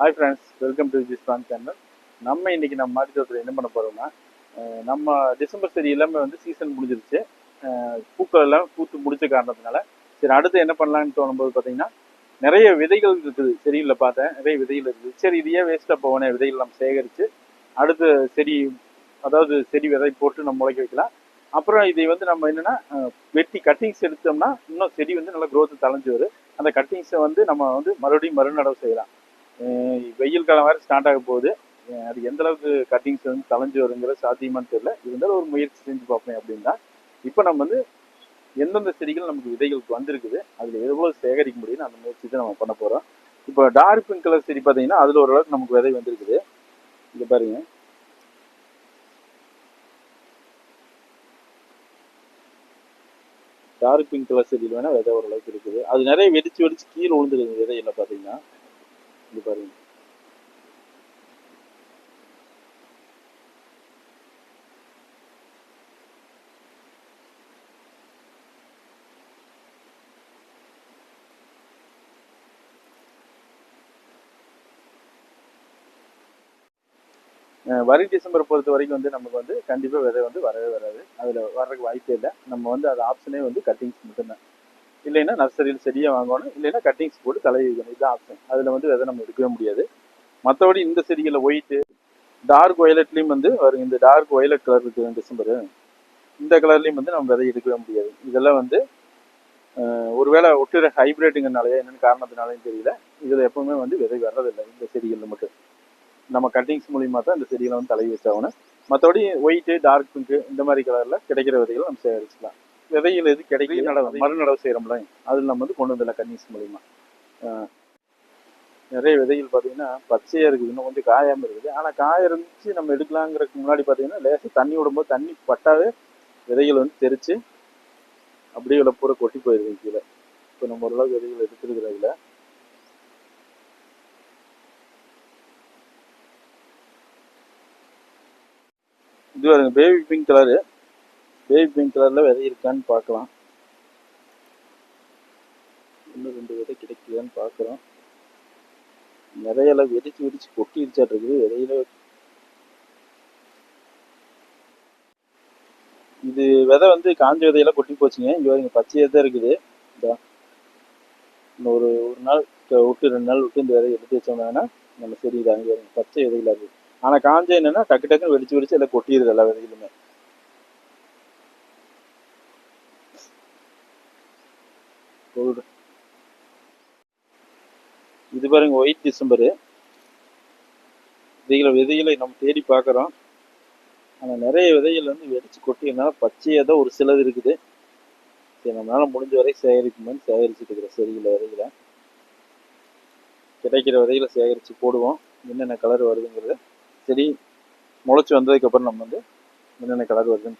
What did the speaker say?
Hi friends welcome to ஜிஸ்வான் channel நம்ம இன்னைக்கு நம்ம மாடி தோட்டத்தில் என்ன பண்ண போகிறோம்னா நம்ம டிசம்பர் செடி எல்லாமே வந்து சீசன் முடிஞ்சிருச்சு. பூக்கள் எல்லாம் பூத்து முடிச்ச காரணத்தினால சரி அடுத்து என்ன பண்ணலான்னு தோணும்போது பார்த்தீங்கன்னா நிறைய விதைகள் இருக்குது. செடியில் பார்த்தேன். நிறைய விதைகள் இருக்குது. சரி இதையே வேஸ்ட்டாக போகணும். விதைகள் நம்ம சேகரித்து அடுத்து செடி அதாவது செடி விதை போட்டு நம்ம முளைக்க வைக்கலாம். அப்புறம் இதை வந்து நம்ம என்னன்னா வெட்டி கட்டிங்ஸ் எடுத்தோம்னா இன்னும் செடி வந்து நல்லா க்ரோத்து தலைஞ்சு வரும். அந்த கட்டிங்ஸை வந்து நம்ம வந்து மறுபடியும் மறுநடவு செய்யலாம். வெயில் காலம் வேறு ஸ்டார்ட் ஆக போகுது. அது எந்த அளவுக்கு கட்டிங்ஸ் வந்து தலைஞ்சு வருங்கிற சாத்தியமான்னு தெரியல. இருந்தாலும் ஒரு முயற்சி செஞ்சு பார்ப்பேன் அப்படின்னா இப்போ நம்ம வந்து எந்தெந்த செடிகள் நமக்கு விதைகளுக்கு வந்திருக்குது அதில் எவ்வளோ சேகரிக்க முடியும்னு அந்த முயற்சி தான் நம்ம பண்ண போகிறோம் இப்போ டார்க் பிங்க் கலர் செடி பார்த்தீங்கன்னா அதில் ஓரளவுக்கு நமக்கு விதை வந்திருக்குது. இங்க பாருங்க. டார்க் பிங்க் கலர் செடியில் வேணால் விதை ஓரளவுக்கு இருக்குது. அது நிறைய வெடிச்சு வெடிச்சு கீழே விழுந்துருக்குது விதையில் பார்த்தீங்கன்னா இது பாருங்க. வரி டிசம்பர் பொறுத்த வரைக்கும் வந்து நமக்கு வந்து கண்டிப்பாக விதை வந்து வரவே வராது. அதில் வர்றதுக்கு வாய்ப்பே இல்லை. நம்ம வந்து அது ஆப்ஷனே வந்து கட்டிங்ஸ் மட்டும்தான். இல்லைன்னா நர்சரியில் செடியை வாங்கணும். இல்லைன்னா கட்டிங்ஸ் போட்டு தலை வைக்கணும். இதுதான் ஆப்ஷன் அதில் வந்து விதை நம்ம எடுக்கவே முடியாது. மற்றபடி இந்த செடிகளில் ஒயிட்டு டார்க் ஒயலட்லேயும் வந்து வரும் இந்த டார்க் ஒயலட் கலர் இருக்குது டிசம்பர் இந்த கலர்லேயும் வந்து நம்ம விதை எடுக்கவே முடியாது. இதெல்லாம் வந்து ஒருவேளை ஒட்டுற ஹைப்ரிட்டுங்கிறனாலயா என்னென்னு காரணத்தினாலையும் தெரியல. இதில் எப்பவுமே வந்து விதை வர்றதில்லை. இந்த செடிகளில் மட்டும். நம்ம கட்டிங்ஸ் மூலியமாக தான் இந்த செடிகளை வந்து தலை வச்சாகணும். மற்றபடி ஒயிட்டு டார்க் பிங்க்கு இந்த மாதிரி கலரில் கிடைக்கிற விதைகளை நம்ம சேகரிச்சுக்கலாம். விதைகள் எது கிடைக்கல நடவு மறுநடவு செய்கிறோம்ல. அதில் நம்ம வந்து கொண்டு வந்துடலாம் கட்டிங்ஸ் மூலிமா. நிறைய விதைகள் பார்த்தீங்கன்னா பச்சையாக இருக்குது இன்னும் கொஞ்சம் காயாமல் இருக்குது. ஆனால் காய இருந்துச்சு நம்ம எடுக்கலாங்கிறதுக்கு முன்னாடி பார்த்தீங்கன்னா லேசாக தண்ணி விடும்போது தண்ணி பட்டாவே விதைகள் வந்து தெரிச்சு அப்படியே இவ்வளோ பூரா கொட்டி போயிருது கீழே. இப்போ நம்ம ஓரளவுக்கு விதைகள் எடுத்துருக்குற இதில். இது baby pink colour baby pink கலரில் விதை இருக்கான்னு பார்க்கலாம். இன்னும் ரெண்டு விதை கிடைக்குதான்னு பார்க்குறோம். நிறையெல்லாம் வெடிச்சு வெடிச்சு கொட்டிருச்சாட்டு இருக்குது. விதையில இது விதை வந்து காஞ்ச விதையெல்லாம் கொட்டி போச்சுங்க. இங்கே இங்கே பச்சையாக தான் இருக்குது. இதா. இன்னும் ஒரு ஒரு நாள் விட்டு ரெண்டு நாள் விட்டு இந்த விதையை எடுத்து வச்சோம்னா நம்ம செடி தான் பச்சை விதையில இருக்குது ஆனால் காஞ்ச என்னென்னா டக்கு டக்குன்னு வெடிச்சு வெடிச்சு எல்லாம் கொட்டிடுது எல்லா விதைகளுமே போகுது. இது பாருங்க ஒயிட் டிசம்பரு. விதைகளை விதைகளை நம்ம தேடி பார்க்குறோம். ஆனால் நிறைய விதைகள் வந்து வெடிச்சு கொட்டினால பச்சையாக தான் ஒரு சிலது இருக்குது. சரி நம்மளால் முடிஞ்ச வரை சேகரிக்குமான்னு சேகரிச்சுட்டு இருக்கிற செடிகளை விதைகளை. கிடைக்கிற விதைகளை சேகரித்து போடுவோம். என்னென்ன கலர் வருதுங்கிறத. செடி முளைச்சி வந்ததுக்கப்புறம் நம்ம வந்து என்னென்ன கலர் வருதுன்னு